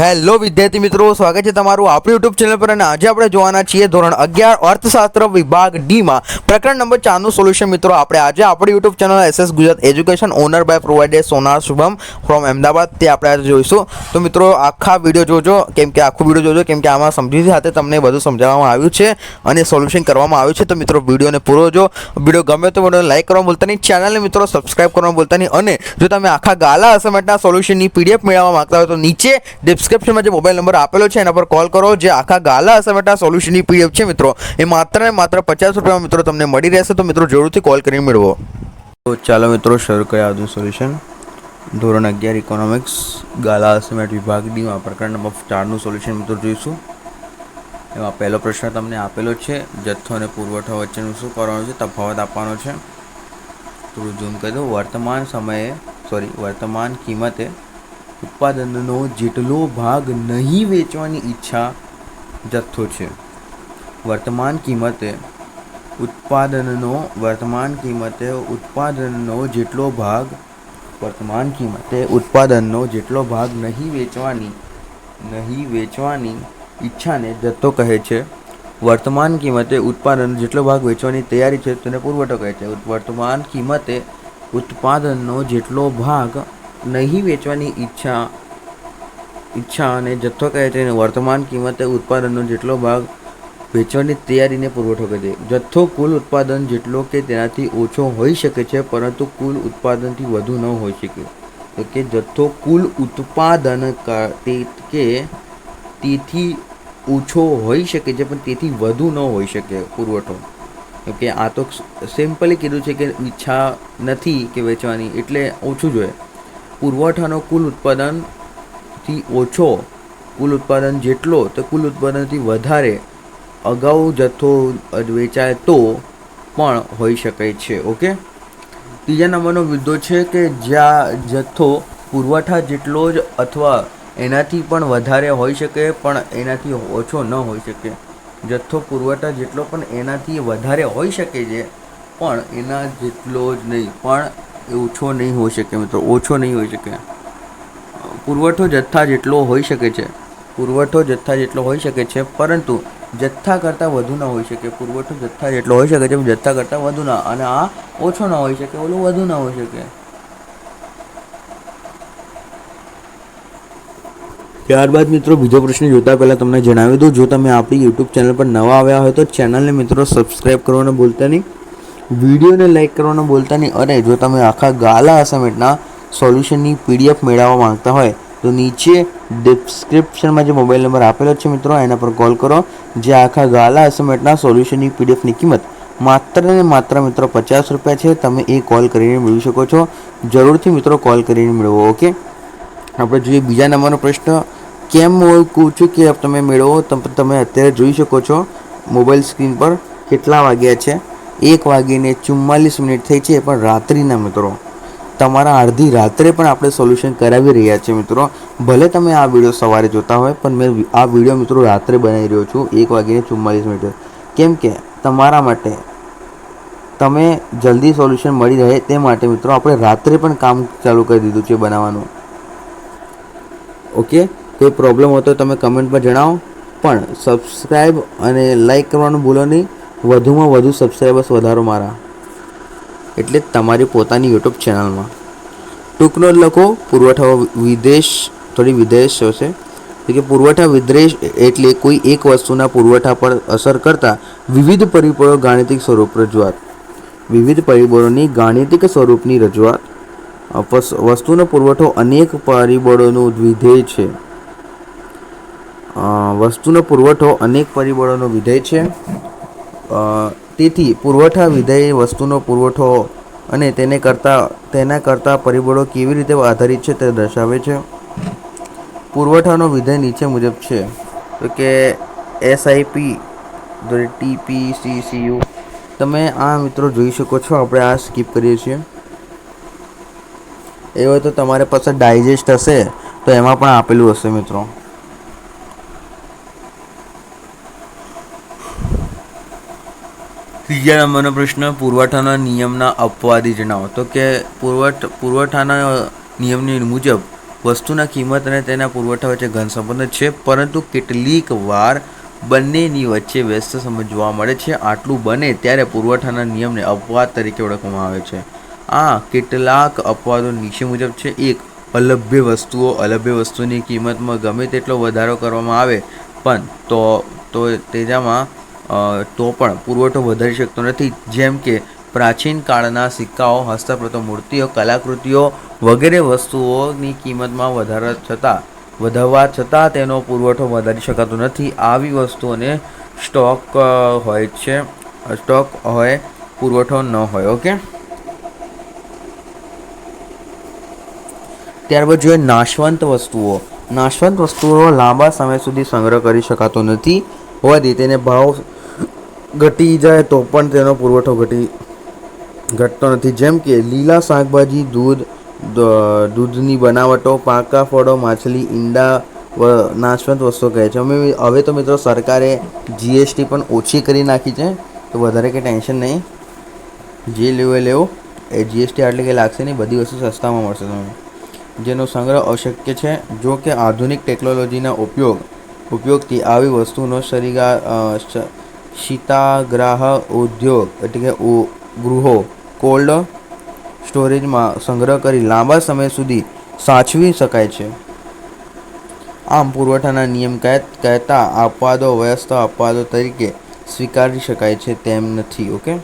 Hello વિદ્યાર્થી મિત્રો, સ્વાગત છે તમારું આપણી યુટ્યુબ ચેનલ પર અને આજે આપણે જોવાના છીએ ધોરણ અગિયાર અર્થશાસ્ત્ર વિભાગ ડીમાં પ્રકરણ નંબર ચારનું સોલ્યુશન મિત્રો, આપણે આજે આપણી YouTube channel SS Gujarat education owner by provider Sonar Shubham from Ahmedabad. તે આપણે આજે જોઈશું. તો મિત્રો, આખા વીડિયો જોજો, કેમ કે આખું વીડિયો જોજો, કેમ કે આમાં સમજૂતી સાથે તમને બધું સમજાવવામાં આવ્યું છે અને સોલ્યુશન કરવામાં આવ્યું છે. તો મિત્રો, વિડીયોને પૂરો જો. વીડિયો ગમે તો વિડીયોને લાઇક કરવા બોલતા નહીં. ચેનલને મિત્રો સબસ્ક્રાઇબ કરવા બોલતા નહીં. અને જો તમે આખા ગાલા અસાઇનમેન્ટના સોલ્યુશનની પીડીએફ મેળવવા માંગતા હોય તો નીચે ડિસ્ક્રિપ્શનમાં જે મોબાઈલ નંબર આપેલો છે, એના પર કોલ કરો. જે આખા ગાલા અસમેટા સોલ્યુશનની પીડીએફ છે, મિત્રો. એ માત્ર ને માત્ર પચાસ રૂપિયામાં, મિત્રો, તમને મળી રહેશે. તો મિત્રો, જરૂરથી કોલ કરીને મેળવો. તો ચાલો, મિત્રો, શરૂ કરીએ આજનું સોલ્યુશન ધોરણ અગિયાર ઇકોનોમિક્સ ગાલા અસમેટ વિભાગ ડીમાં પ્રકરણ નંબર ચારનું સોલ્યુશન મિત્રો, જોઈશું. એમાં પહેલો પ્રશ્ન તમને આપેલો છે, જથ્થો અને પુરવઠો વચ્ચેનું શું કરવાનું છે, તફાવત આપવાનો છે. થોડું ઝૂમ કરી દઉં વર્તમાન સમયે સોરી વર્તમાન કિંમતે ઉત્પાદનનો જેટલો ભાગ નહીં વેચવાની ઈચ્છા જથ્થો છે. વર્તમાન કિંમતે ઉત્પાદનનો, વર્તમાન કિંમતે ઉત્પાદનનો જેટલો ભાગ, વર્તમાન કિંમતે ઉત્પાદનનો જેટલો ભાગ નહીં વેચવાની નહીં વેચવાની ઈચ્છાને જથ્થો કહે છે. વર્તમાન કિંમતે ઉત્પાદન જેટલો ભાગ વેચવાની તૈયારી છે તેને પુરવઠો કહે છે. વર્તમાન કિંમતે ઉત્પાદનનો જેટલો ભાગ નહીં વેચવાની ઈચ્છા ઈચ્છા અને જથ્થો કહે છે અને વર્તમાન કિંમતે ઉત્પાદનનો જેટલો ભાગ વેચવાની તૈયારીને પુરવઠો કરે છે. જથ્થો કુલ ઉત્પાદન જેટલો કે તેનાથી ઓછો હોઈ શકે છે, પરંતુ કુલ ઉત્પાદનથી વધુ ન હોઈ શકે. તો કે જથ્થો કુલ ઉત્પાદન ક- તેથી ઓછો હોઈ શકે છે, પણ તેથી વધુ ન હોઈ શકે પુરવઠો. કે આ તો સિમ્પલી કીધું છે કે ઈચ્છા નથી કે વેચવાની, એટલે ઓછું જોઈએ પુરવઠાનો કુલ ઉત્પાદનથી ઓછો, કુલ ઉત્પાદન જેટલો, તો કુલ ઉત્પાદનથી વધારે અગાઉ જથ્થો વેચાય તો પણ હોઈ શકે છે, ઓકે? ત્રીજા નંબરનો મુદ્દો છે કે જ્યાં જથ્થો પુરવઠા જેટલો જ અથવા એનાથી પણ વધારે હોઈ શકે, પણ એનાથી ઓછો ન હોઈ શકે. જથ્થો પુરવઠા જેટલો પણ એનાથી વધારે હોઈ શકે છે, પણ એના જેટલો જ નહીં. પણ એ ઓછો નહીં હોઈ શકે, મિત્રો, ઓછો નહીં હોઈ શકે. પુરવઠો જથ્થા જેટલો હોઈ શકે છે, પુરવઠો જથ્થા જેટલો હોઈ શકે છે, પરંતુ જથ્થા કરતાં વધુ ન હોઈ શકે. પુરવઠો જથ્થા જેટલો હોઈ શકે છે જથ્થા કરતાં વધુ ના, અને આ ઓછો ન હોઈ શકે, ઓલું વધુ ન હોઈ શકે. ત્યારબાદ, મિત્રો, બીજો પ્રશ્ન જોતા પહેલાં તમને જણાવી દઉં. જો તમે આપણી યુટ્યુબ ચેનલ પર નવા આવ્યા હોય તો ચેનલને, મિત્રો સબસ્ક્રાઈબ કરવાનું ભૂલતા નહીં. વિડીયોને લાઇક કરવાનું બોલતા નહીં. અરે, જો તમે આખા ગાલા અસાઇનમેન્ટના સોલ્યુશનની પીડીએફ મેળવવા માંગતા હોય, તો નીચે ડિસ્ક્રિપ્શનમાં જે મોબાઈલ નંબર આપેલો છે મિત્રો, એના પર કોલ કરો. જે આખા ગાલા અસાઇનમેન્ટના સોલ્યુશનની પીડીએફની કિંમત માત્ર ને માત્ર મિત્રો પચાસ રૂપિયા છે. તમે એ કોલ કરીને મેળવી શકો છો. જરૂરથી મિત્રો કોલ કરીને મેળવો, ઓકે? આપણે જોઈએ બીજા નંબરનો પ્રશ્ન. કેમ કહું છું કે તમે મેળવો? તમે અત્યારે જોઈ શકો છો. મોબાઈલ સ્ક્રીન પર કેટલા વાગ્યા છે? એક વાગીને ચુમ્માલીસ મિનિટ થઈ છે પણ રાત્રિના મિત્રો. તમારા અડધી રાત્રે પણ આપણે સોલ્યુશન કરાવી રહ્યા છીએ મિત્રો. ભલે તમે આ વીડિયો સવારે જોતા હોય, પણ મેં આ વીડિયો મિત્રો રાત્રે બનાવી રહ્યો છું, એક વાગીને ચુમ્માલીસ મિનિટે. કેમ કે તમારા માટે તમે જલ્દી સોલ્યુશન મળી રહે તે માટે મિત્રો આપણે રાત્રે પણ કામ ચાલુ કરી દીધું છે બનાવવાનું. ઓકે કોઈ પ્રોબ્લેમ હોય તો તમે કમેન્ટમાં જણાવો. પણ સબસ્ક્રાઈબ અને લાઈક કરવાનું ભૂલો નહીં. વધુમાં વધુ સબસ્ક્રાઈબર્સ વધારો મારા. એટલે તમારી પોતાની યુટ્યુબ ચેનલમાં ટૂંકનો લખો, પુરવઠા વિદેશ, થોડી વિદેશ હશે. કે પુરવઠા વિદ્રેશ એટલે કોઈ એક વસ્તુના પુરવઠા પર અસર કરતા વિવિધ પરિબળો ગાણિતિક સ્વરૂપ રજૂઆત. વિવિધ પરિબળોની ગાણિતિક સ્વરૂપની રજૂઆત. વસ્તુનો પુરવઠો અનેક પરિબળોનું વિધેય છે. વસ્તુનો પુરવઠો અનેક પરિબળોનો વિધેય છે. તેથી પુરવઠા વિધેય વસ્તુનો પુરવઠો અને તેને કરતા, તેના કરતા પરિબળો કેવી રીતે આધારિત છે તે દર્શાવે છે. પુરવઠાનો વિધેય નીચે મુજબ છે. તો કે એસઆઈપી ટીપી સીસીયુ તમે આ મિત્રો જોઈ શકો છો, આપણે આ સ્કીપ કરીએ છીએ. એ હોય તો તમારે પાસે ડાયજેસ્ટ હશે, તો એમાં પણ આપેલું હશે મિત્રો. ત્રીજા નંબરનો પ્રશ્ન, પુરવઠાના નિયમના અપવાદી જણાવો. તો કે પુરવઠ, પુરવઠાના નિયમની મુજબ વસ્તુના કિંમત અને તેના પુરવઠા વચ્ચે ઘન સંબંધ છે, પરંતુ કેટલીક વાર બંનેની વચ્ચે વ્યસ્ત સમજ જોવા મળે છે, આટલું બને ત્યારે પુરવઠાના નિયમને અપવાદ તરીકે ઓળખવામાં આવે છે. આ કેટલાક અપવાદો નીચે મુજબ છે. એક, અલભ્ય વસ્તુઓ, અલભ્ય વસ્તુની કિંમતમાં ગમે તેટલો વધારો કરવામાં આવે, પણ તો તો તેજામાં તો પણ પુરવઠો વધારી શકતો નથી. જેમ કે, પ્રાચીન કાળના સિક્કાઓ, હસ્તપ્રતો, મૂર્તિઓ, કલાકૃતિઓ વગેરે વસ્તુઓની કિંમતમાં વધારા થતાં, વધારવા છતાં તેનો પુરવઠો વધારી શકાતો નથી. આવી વસ્તુઓને સ્ટોક હોય છે. સ્ટોક હોય, પુરવઠો ન હોય, ઓકે? ત્યારબાદ જોઈએ નાશવંત વસ્તુઓ. નાશવંત વસ્તુઓ લાંબા સમય સુધી સંગ્રહ કરી શકાતો નથી હોવાથી તેને ભાવ ઘટી જાય તો પણ તેનો પુરવઠો ઘટી ઘટતો નથી. જેમ કે લીલા શાકભાજી, દૂધ દૂધની બનાવટો, પાકા ફળો, માછલી, ઈંડા નાશવંત વસ્તુઓ કહે છે. અમે હવે તો મિત્રો સરકારે જીએસટી પણ ઓછી કરી નાખી છે. તો વધારે કંઈ ટેન્શન નહીં. જે લેવું લેવું. એ જીએસટી આટલી કંઈ લાગશે નહીં. બધી વસ્તુ સસ્તામાં મળશે તમને. જેનો સંગ્રહ અશક્ય છે. જો કે આધુનિક ટેકનોલોજીના ઉપયોગ, ઉપયોગથી આવી વસ્તુનો શ- શીતાગ્રાહ ઉદ્યોગ એટલે કે ગૃહો કોલ્ડ સ્ટોરેજમાં સંગ્રહ કરી લાંબા સમય સુધી સાચવી શકાય છે. આમ પુરવઠાના નિયમ કહે- કહેતા અપવાદો વ્યસ્ત અપવાદો તરીકે સ્વીકારી શકાય છે તેમ નથી, ઓકે?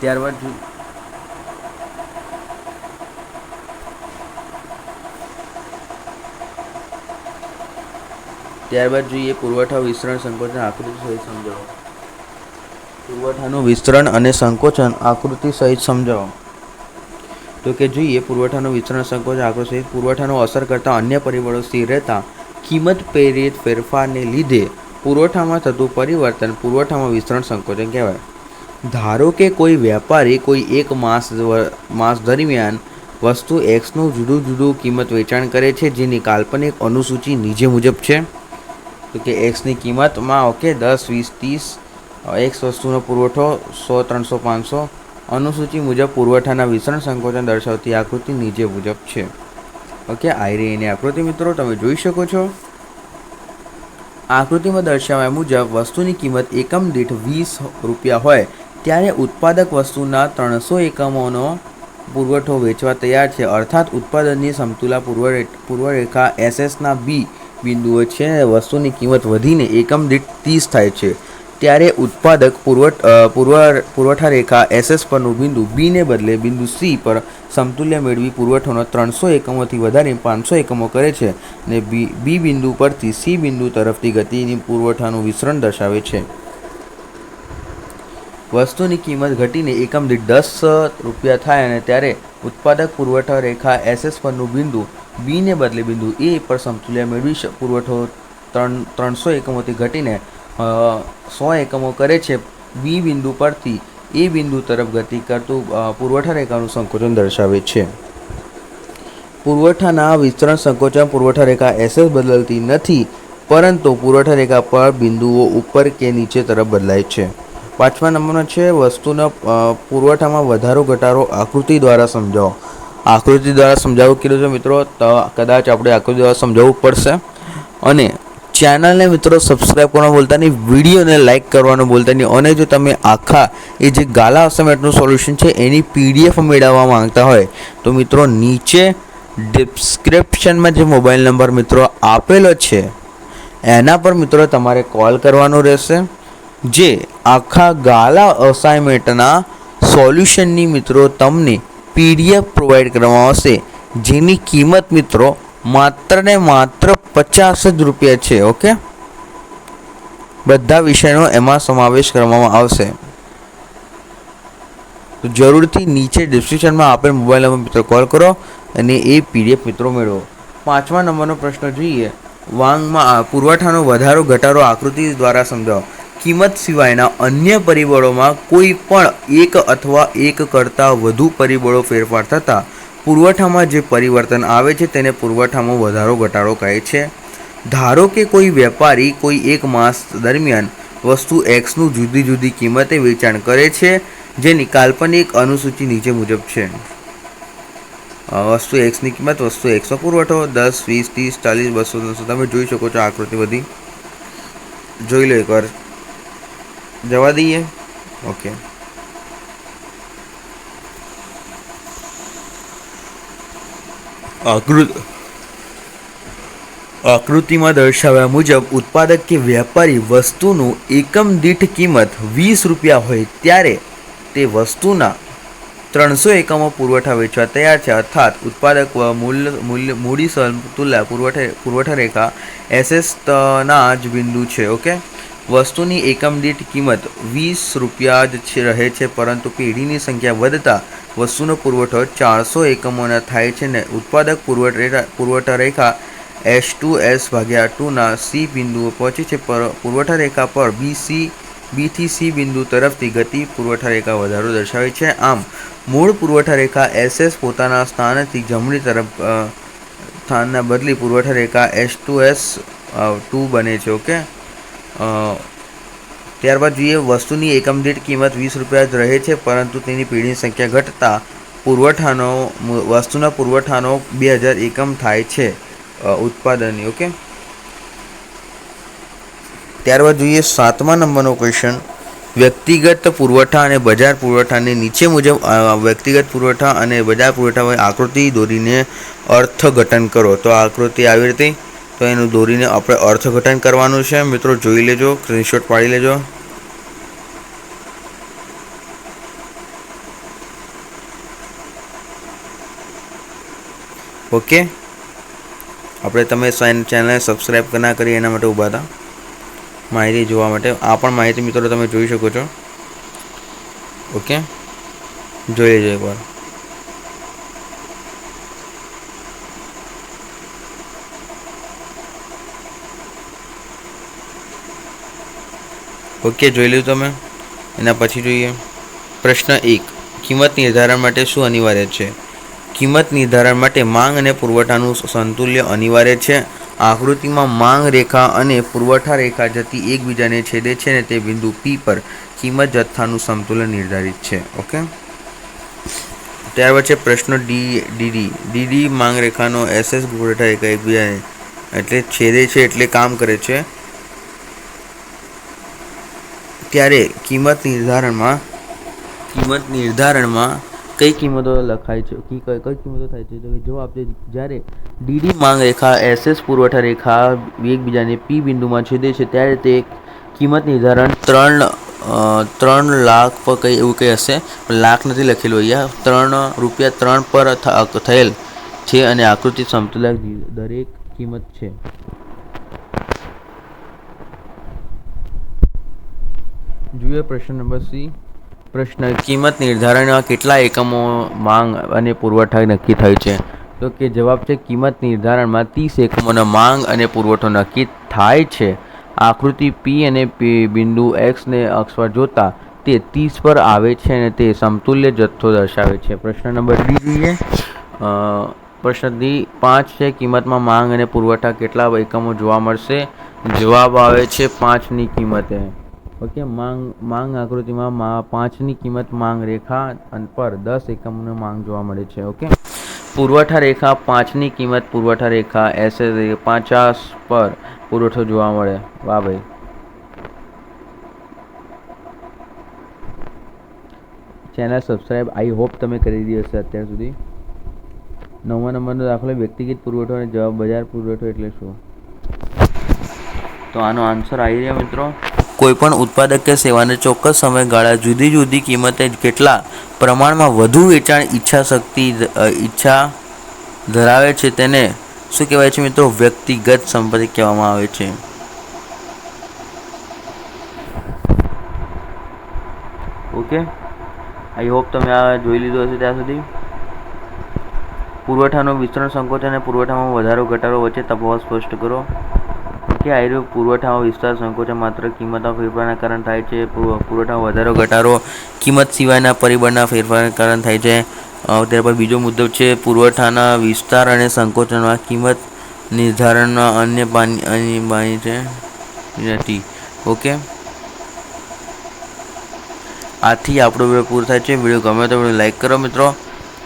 ત્યારબાદ ત્યારબાદ જોઈએ પુરવઠા વિસ્તરણ સંકોચન આકૃતિ સહિત સમજાવો. પુરવઠાનું વિસ્તરણ અને સંકોચન આકૃતિ સહિત સમજાવો. તો કે જોઈએ પુરવઠાનું વિસ્તરણ સંકોચન આકૃતિ સહિત પુરવઠાનો અસર કરતા અન્ય પરિબળો સ્થિર રહેતા કિંમત પ્રેરિત ફેરફારને લીધે પુરવઠામાં થતું પરિવર્તન પુરવઠામાં વિસ્તરણ સંકોચન કહેવાય. ધારો કે કોઈ વેપારી કોઈ એક માસ માસ દરમિયાન વસ્તુ એક્સનું જુદું જુદું કિંમત વેચાણ કરે છે જેની કાલ્પનિક અનુસૂચિ નીચે મુજબ છે. તો કે એક્સની કિંમતમાં, ઓકે, દસ, વીસ, ત્રીસ એક્સ વસ્તુનો પુરવઠો સો, ત્રણસો, પાંચસો. અનુસૂચિ મુજબ પુરવઠાના વિતરણ સંકોચન દર્શાવતી આકૃતિ નીચે મુજબ છે. ઓકે આયરી એની આકૃતિ મિત્રો, તમે જોઈ શકો છો. આકૃતિમાં દર્શાવ્યા મુજબ વસ્તુની કિંમત એકમ દીઠ વીસ રૂપિયા હોય, ત્યારે ઉત્પાદક વસ્તુના ત્રણસો એકમોનો પુરવઠો વેચવા તૈયાર છે. અર્થાત ઉત્પાદનની સમતુલા પૂર્વ પૂર્વરેખા એસએસના બી બિંદુઓ છે, વસ્તુની કિંમત વધીને એકમ દીઠ ત્રીસ થાય છે. ત્યારે ઉત્પાદક પુરવઠ પુરવ પુરવઠા રેખા એસએસ પરનું બિંદુ બીને બદલે બિંદુ સી પર સમતુલ્ય મેળવી પુરવઠોનો ત્રણસો એકમોથી વધારી પાંચસો એકમો કરે છે અને બી બી બિંદુ પરથી સી બિંદુ તરફથી ગતિની પુરવઠાનું વિસ્તરણ દર્શાવે છે. વસ્તુની કિંમત ઘટીને એકમ દીઠ દસ રૂપિયા થાય અને ત્યારે ઉત્પાદક પુરવઠા રેખા એસએસ પરનું બિંદુ બીને બદલે બિંદુ એ પર સમતુલ્ય મેળવી પુરવઠો ત્રણ ત્રણસો એકમોથી ઘટીને સો એકમો કરે છે. બી બિંદુ પરથી એ બિંદુ તરફ ગતિ કરતું પુરવઠા રેખાનું સંકોચન દર્શાવે છે. પુરવઠાના વિસ્તરણ સંકોચન પુરવઠા રેખા એસએસ બદલતી નથી, પરંતુ પુરવઠા રેખા પર બિંદુઓ ઉપર કે નીચે તરફ બદલાય છે. પાંચમા નંબરનો છે, વસ્તુના પુરવઠામાં વધારો, ઘટાડો, આકૃતિ દ્વારા સમજાવો. આકૃતિ દ્વારા સમજાવવું કીધું છે મિત્રો, તો, કદાચ આપણે આકૃતિ દ્વારા સમજાવવું પડશે. અને ચેનલને મિત્રો સબસ્ક્રાઈબ કરવાનું બોલતા નહીં, વિડીયોને લાઇક કરવાનું બોલતા નહીં. અને જો તમે આખા એ જે ગાલા અસાઇનમેન્ટનું સોલ્યુશન છે, એની પીડીએફ મેળવવા માંગતા હોય, તો મિત્રો નીચે ડિસ્ક્રિપ્શનમાં જે મોબાઈલ નંબર મિત્રો આપેલો છે, એના પર મિત્રો તમારે કોલ કરવાનો રહેશે. જે આખા ગાલા અસાઇનમેન્ટના સોલ્યુશનની મિત્રો તમને પીડીએફ પ્રોવાઈડ કરવામાં આવશે. જેની કિંમત મિત્રો માત્ર ને માત્ર પચાસ જ રૂપિયા છે, ઓકે? બધા વિષયનો એમાં સમાવેશ કરવામાં આવશે. તો જરૂરથી નીચે ડિસ્ક્રિપ્શનમાં આપેલ મોબાઈલ નંબર મિત્રો કોલ કરો અને એ પીડીએફ મિત્રો મેળવો. પાંચમા નંબરનો પ્રશ્ન જોઈએ. વાંગમાં પુરવઠાનો વધારો, ઘટાડો, આકૃતિ દ્વારા સમજાવો. કિંમત સિવાયના અન્ય પરિબળોમાં કોઈ પણ એક અથવા એક કરતાં વધુ પરિબળો ફેરફાર થતાં પુરવઠામાં જે પરિવર્તન આવે છે તેને પુરવઠામાં વધારો ઘટાડો કહે છે. ધારો કે કોઈ વેપારી કોઈ એક માસ દરમિયાન વસ્તુ એક્સનું જુદી જુદી કિંમતે વેચાણ કરે છે, જેની કાલ્પનિક અનુસૂચિ નીચે મુજબ છે. વસ્તુ એક્સની કિંમત, વસ્તુ એક્સનો પુરવઠો, દસ, વીસ, ત્રીસ, ચાલીસ, બસો ત્રણસો તમે જોઈ શકો છો આકૃતિ બધી. જોઈ લો એકવાર. જવા દઈએ? ઓકે. આકૃત, આકૃતિમાં દર્શાવ્યા મુજબ ઉત્પાદક કે વેપારી વસ્તુનું એકમ દીઠ કિંમત વીસ રૂપિયા હોય ત્યારે તે વસ્તુના ત્રણસો એકમો પુરવઠા વેચવા તૈયાર છે. અર્થાત ઉત્પાદક મૂલ્ય મૂલ્ય, મૂડી સમતુલ્ય પુરવઠા પુરવઠા રેખા એસએસના જ બિંદુ છે. ઓકે? વસ્તુની એકમ દીઠ કિંમત વીસ રૂપિયા જ રહે છે, પરંતુ પેઢીની સંખ્યા વધતા વસ્તુનો પુરવઠો ચારસો એકમોના થાય છે ને ઉત્પાદક પુરવઠા રેખા એસ ટુ એસ ભાગ્યા ટુના સી બિંદુઓ પહોંચે છે, પર પુરવઠા રેખા પર બી સી બીથી સી બિંદુ તરફથી ગતિ પુરવઠા રેખા વધારો દર્શાવે છે. આમ, મૂળ પુરવઠા રેખા એસ એસ પોતાના સ્થાનથી જમણી તરફ સ્થાનના બદલી પુરવઠા રેખા એસ ટુ એસ ટુ બને છે, ઓકે? ત્યારબાદ જોઈએ વસ્તુની એકમ દીઠ કિંમત વીસ રૂપિયા જ રહે છે, પરંતુ તેની પેઢીની સંખ્યા ઘટતા પુરવઠાનો વસ્તુના પુરવઠાનો બે હજાર એકમ થાય છે ઉત્પાદનની, ઓકે? ત્યારબાદ જોઈએ સાતમા નંબરનો ક્વેશ્ચન. વ્યક્તિગત પુરવઠા અને બજાર પુરવઠાને નીચે મુજબ વ્યક્તિગત પુરવઠા અને બજાર પુરવઠા આકૃતિ દોરીને અર્થઘટન કરો. તો આકૃતિ આવી રીતે તો એનું દોરીને આપણે અર્થઘટન કરવાનું છે. મિત્રો, જોઈ લેજો સ્ક્રીનશોટ પાડી લેજો. ઓકે આપણે તમે ચેનલને સબસ્ક્રાઈબ ના કરી એના માટે ઊભા હતા માહિતી જોવા માટે. આ પણ માહિતી મિત્રો તમે જોઈ શકો છો. ઓકે જોઈ લેજો એકવાર. ઓકે, જોઈ લીધું તમે. એના પછી જોઈએ. પ્રશ્ન એક. કિંમત નિર્ધારણ માટે શું અનિવાર્ય છે? કિંમત નિર્ધારણ માટે માંગ અને પુરવઠાનું સંતુલ્ય અનિવાર્ય છે. આકૃતિમાં માંગ રેખા અને પુરવઠા રેખા જતી એકબીજાને છેદે છે ને તે બિંદુ પી પર કિંમત જથ્થાનું સંતુલન નિર્ધારિત છે. ઓકે? ત્યારબાદ છે પ્રશ્ન ડી ડીડી ડીડી માંગ રેખાનો એસએસ પુરવઠા રેખા એકબીજાને એટલે છેદે છે એટલે કામ કરે છે. ત્યારે કિંમત નિર્ધારણમાં કિંમત નિર્ધારણમાં કઈ કિંમતો લખાય છે? કઈ કઈ કિંમતો થાય છે? તો કે જો આપણે જ્યારે ડીડી માંગ રેખા, એસએસ પુરવઠા રેખા એકબીજાને પી બિંદુમાં છેદે છે, ત્યારે તે કિંમત નિર્ધારણ ત્રણ ત્રણ લાખ પર કંઈ એવું કંઈ હશે? લાખ નથી લખેલું અહીંયા. ત્રણ રૂપિયા ત્રણ પર થયેલ છે અને આકૃતિ સમતુલા દરેક કિંમત છે. જોઈએ, પ્રશ્ન નંબર સી. પ્રશ્ન, કિંમત નિર્ધારણમાં કેટલા એકમો માંગ અને પુરવઠા નક્કી થાય છે? તો કે જવાબ છે, કિંમત નિર્ધારણમાં ત્રીસ એકમોનો માંગ અને પુરવઠો નક્કી થાય છે. આકૃતિ પી અને પી બિંદુ એક્સને અક્ષ પર જોતા તે ત્રીસ પર આવે છે અને તે સમતુલ્ય જથ્થો દર્શાવે છે. પ્રશ્ન નંબર ડી જોઈએ. પ્રશ્ન ડી પાંચ છે, કિંમતમાં માંગ અને પુરવઠા કેટલા એકમો જોવા મળશે? જવાબ આવે છે, પાંચની કિંમતે. ઓકે, માંગ માંગ આકૃતિમાં માં પાંચની કિંમત માંગ રેખા પર દસ એકમનો માંગ જોવા મળે છે, ઓકે? પુરવઠા રેખા પાંચની કિંમત, પુરવઠા રેખા એસ પચાસ પર પુરવઠો જોવા મળે. વાહ ભાઈ. ચેનલ સબસ્ક્રાઈબ આઈ હોપ તમે કરી દીધી હશે અત્યાર સુધી. નવમા નંબરનો દાખલો, વ્યક્તિગત પુરવઠો અને જવાબ બજાર પુરવઠો એટલે શું? તો આનો આન્સર આવી રહ્યો મિત્રો. કોઈપણ ઉત્પાદક કે સેવાને ચોક્કસ સમયગાળા જુદી જુદી કિંમતે કેટલા પ્રમાણમાં વધુ વેચાણ ઈચ્છા શક્તિ ઈચ્છા ધરાવે છે તેને શું કહેવાય છે મિત્રો? વ્યક્તિગત સંપત્તિ કહેવામાં આવે છે. ઓકે. આઈ હોપ તમે આ જોઈ લીધું હશે ત્યાં સુધી. પુરવઠાનો વિસ્તરણ સંકોચ અને પુરવઠામાં વધારો ઘટાડો વચ્ચે તફાવત સ્પષ્ટ કરો. કે આયુ પુરવઠામાં વિસ્તાર સંકોચન માત્ર કિંમતમાં ફેરફારના કારણે થાય છે. પુર- પુરવઠામાં વધારો, ઘટાડો, કિંમત સિવાયના પરિબળના ફેરફારના કારણે થાય છે. ત્યાર પર બીજો મુદ્દો છે પુરવઠાના વિસ્તાર અને સંકોચનમાં કિંમત નિર્ધારણના અન્ય પાણી પાણી છે. નથી. ઓકે. આથી આપણો વીડિયો પૂરો થાય છે. વીડિયો ગમે તો વીડિયો લાઇક કરો મિત્રો.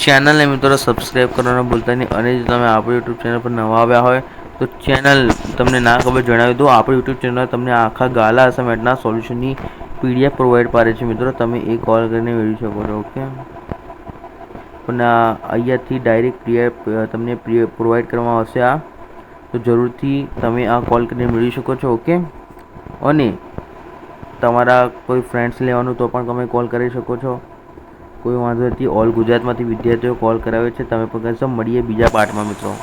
ચેનલને મિત્રો સબસ્ક્રાઈબ કરવાનું ભૂલતા નહીં. અને જો તમે આપણી યુટ્યુબ ચેનલ પર નવા આવ્યા હોય તો ચેનલ તમને ના ખબર જણાવી દો આપણી યુટ્યુબ ચેનલ તમને આખા ગાલા અસાઇનમેન્ટના સોલ્યુશનની પીડીએફ પ્રોવાઈડ પાડે છે મિત્રો. તમે એ કોલ કરીને મેળવી શકો છો, ઓકે? પણ અહીંયાથી ડાયરેક્ટ પીડીએફ તમને પ્રોવાઈડ કરવામાં આવશે આ. તો જરૂરથી તમે આ કોલ કરીને મેળવી શકો છો, ઓકે? અને તમારા કોઈ ફ્રેન્ડ્સ લેવાનું તો પણ તમે કોલ કરી શકો છો. કોઈ વાંધો નથી. ઓલ ગુજરાતમાંથી વિદ્યાર્થીઓ કોલ કરાવે છે. તમે પણ કહેશો, મળીએ બીજા પાર્ટમાં મિત્રો.